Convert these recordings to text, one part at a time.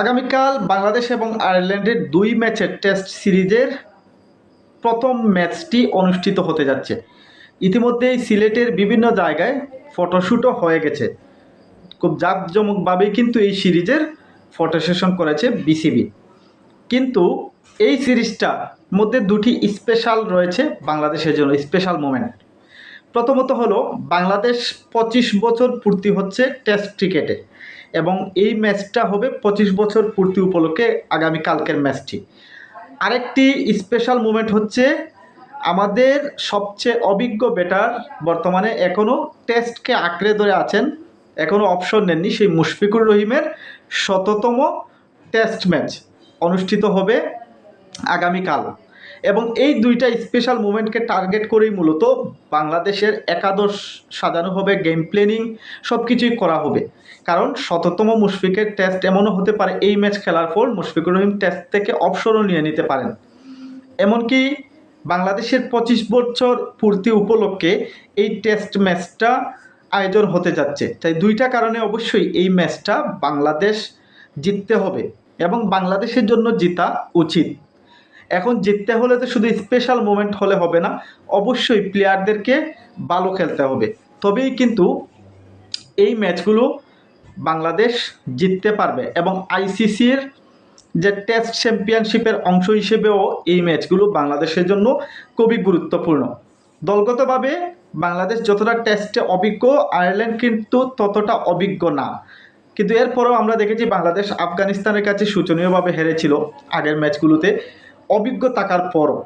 আগামীকাল বাংলাদেশ এবং আয়ারল্যান্ডের দুই ম্যাচের টেস্ট সিরিজের প্রথম ম্যাচটি অনুষ্ঠিত হতে যাচ্ছে। ইতিমধ্যেই সিলেটের বিভিন্ন জায়গায় ফটোশ্যুটও হয়ে গেছে। খুব জাঁকজমকভাবেই কিন্তু এই সিরিজের ফটো সেশন করেছে বিসিবি। কিন্তু এই সিরিজটা মধ্যে দুটি স্পেশাল রয়েছে বাংলাদেশের জন্য, স্পেশাল মোমেন্ট। প্রথমত হলো বাংলাদেশ পঁচিশ বছর পূর্তি হচ্ছে টেস্ট ক্রিকেটে এবং এই ম্যাচটা হবে পঁচিশ বছর পূর্তি উপলক্ষে আগামী কালকের ম্যাচটি আরেকটি স্পেশাল মুমেন্ট হচ্ছে আমাদের সবচেয়ে অভিজ্ঞ ব্যাটার বর্তমানে এখনও টেস্টকে আঁকড়ে ধরে আছেন এখনও অপশন নেননি সেই মুশফিকুর রহিমের শততম টেস্ট ম্যাচ অনুষ্ঠিত হবে আগামীকাল। এবং এই দুইটা স্পেশাল মুভমেন্টকে টার্গেট করেই মূলত বাংলাদেশের একাদশ সাজানো হবে গেম প্ল্যানিং সব কিছুই করা হবে। কারণ শততম মুশফিকের টেস্ট এমনও হতে পারে, এই ম্যাচ খেলার পর মুশফিকুর রহিম টেস্ট থেকে অবসরও নিয়ে নিতে পারেন। এমনকি বাংলাদেশের পঁচিশ বছর পূর্তি উপলক্ষে এই টেস্ট ম্যাচটা আয়োজন হতে যাচ্ছে। তাই দুইটা কারণে অবশ্যই এই ম্যাচটা বাংলাদেশ জিততে হবে এবং বাংলাদেশের জন্য জিতা উচিত। এখন জিততে হলে তো শুধু স্পেশাল মোমেন্ট হলে হবে না, অবশ্যই প্লেয়ারদেরকে ভালো খেলতে হবে। তবেই কিন্তু এই ম্যাচগুলো বাংলাদেশ জিততে পারবে এবং আইসিসির যে টেস্ট চ্যাম্পিয়নশিপের অংশ হিসেবেও এই ম্যাচগুলো বাংলাদেশের জন্য খুবই গুরুত্বপূর্ণ। দলগতভাবে বাংলাদেশ যতটা টেস্টে অভিজ্ঞ আয়ারল্যান্ড কিন্তু ততটা অভিজ্ঞ না। কিন্তু এরপরেও আমরা দেখেছি বাংলাদেশ আফগানিস্তানের কাছে শোচনীয়ভাবে হেরেছিল আগের ম্যাচগুলোতে অভিজ্ঞ থাকার পরও।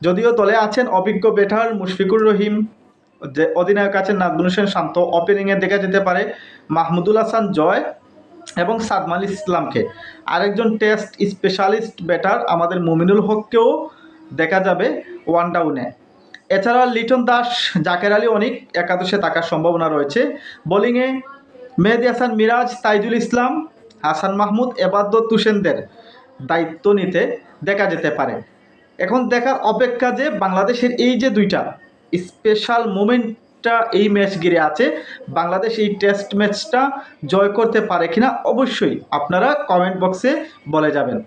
যদিও দলে আছেন অভিজ্ঞ ব্যাটার মুশফিকুর রহিম, যে অধিনায়ক আছেন নাজমুল হোসেন শান্ত ওপেনিংয়ে দেখা যেতে পারে মাহমুদুল হাসান জয় এবং সাদমাল ইসলামকে। আরেকজন টেস্ট স্পেশালিস্ট ব্যাটার আমাদের মুমিনুল হককেও দেখা যাবে ওয়ান ডাউনে এছাড়া লিটন দাস, জাকের আলী অনেক একাদশে থাকার সম্ভাবনা রয়েছে। বোলিংয়ে মেহেদি হাসান মিরাজ, তাইজুল ইসলাম, হাসান মাহমুদ এবাদ্দ তুষেনদের দায়িত্ব নিতে দেখা যেতে পারে। এখন দেখার অপেক্ষা যে বাংলাদেশের এই যে দুইটা স্পেশাল মোমেন্টটা এই ম্যাচ ঘিরে আছে, বাংলাদেশ এই টেস্ট ম্যাচটা জয় করতে পারে কিনা অবশ্যই আপনারা কমেন্ট বক্সে বলে যাবেন।